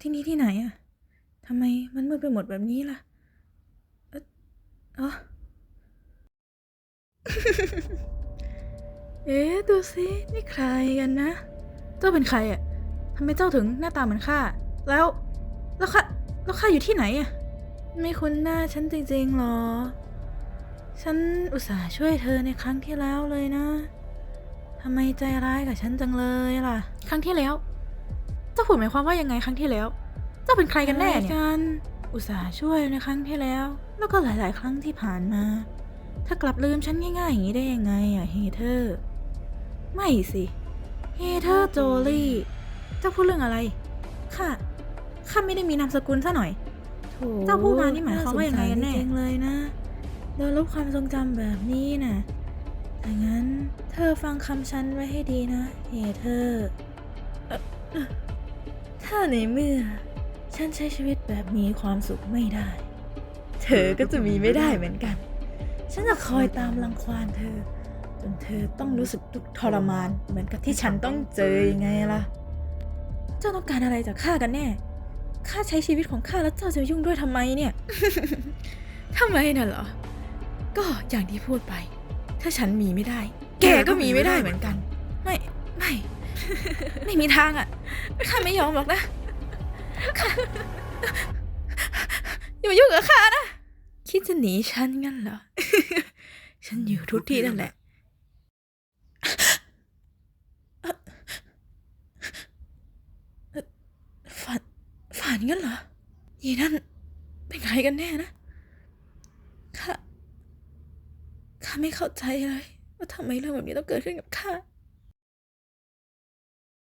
ที่นี่ที่ไหนอะทำไมมันมืดไปหมดแบบนี้ล่ะเอ๊ะอ๋อเอ๊ะดูสินี่ใครกันนะ เจ้าเป็นใครอะทำไมเจ้าถึงหน้าตาเหมือนข้า แล้ว แล้วข้า แล้วข้าอยู่ที่ไหนอะไม่คุ้นหน้าฉันจริงๆหรอ ฉันอุตส่าห์ช่วยเธอในครั้งที่แล้วเลยนะทำไมใจร้ายกับฉันจังเลยล่ะ ครั้งที่แล้ว เจ้าพูดหมายความว่ายังไงครั้งที่แล้ว เจ้าเป็นใครกันแน่เนี่ยกันอุตส่าห์ช่วยในครั้งที่แล้ว แล้วก็หลาย ๆ ครั้งที่ผ่านมา ถ้ากลับลืมฉันง่าย ๆ อย่างนี้ได้ยังไงอะเฮเธอร์ ไม่สิเฮเธอร์โจลี่เจ้าพูดเรื่องอะไรข้าข้าไม่ได้มีนามสกุลซะหน่อย เจ้าพูดมานี่หมายความว่ายังไงกันแน่จริงเลยนะ โดนลบความทรงจำแบบนี้น่ะถ้างั้นเธอฟังคำฉันไว้ให้ดีนะเฮเธอร์เอ่อเอ่อ ถ้าในเมื่อ ฉันใช้ชีวิตแบบมีความสุขไม่ได้ เธอก็จะมีไม่ได้เหมือนกัน ฉันจะคอยตามรังควานเธอ จนเธอต้องรู้สึกทุกข์ทรมาน เหมือนกับที่ฉันต้องเจอยังไงล่ะ เจ้าต้องการอะไรจากข้ากันแน่ ข้าใช้ชีวิตของข้าแล้วเจ้าจะยุ่งด้วยทำไมเนี่ย ทำไมน่ะเหรอ ก็อย่างที่พูดไป ถ้าฉันมีไม่ได้ แกก็มีไม่ได้เหมือนกัน ไม่มีทางอะ ข้าไม่ยอมหรอกนะข้าอย่ามายุ่งกับข้านะ คิดจะหนีฉันงั้นเหรอ ฉันอยู่ทุกที่นั่นแหละ ฝัน ฝันงั้นเหรอยีนั่นเป็นใครกันแน่นะข้าข้าไม่เข้าใจเลย ว่าทำไมเรื่องแบบนี้ต้องเกิดขึ้นกับข้า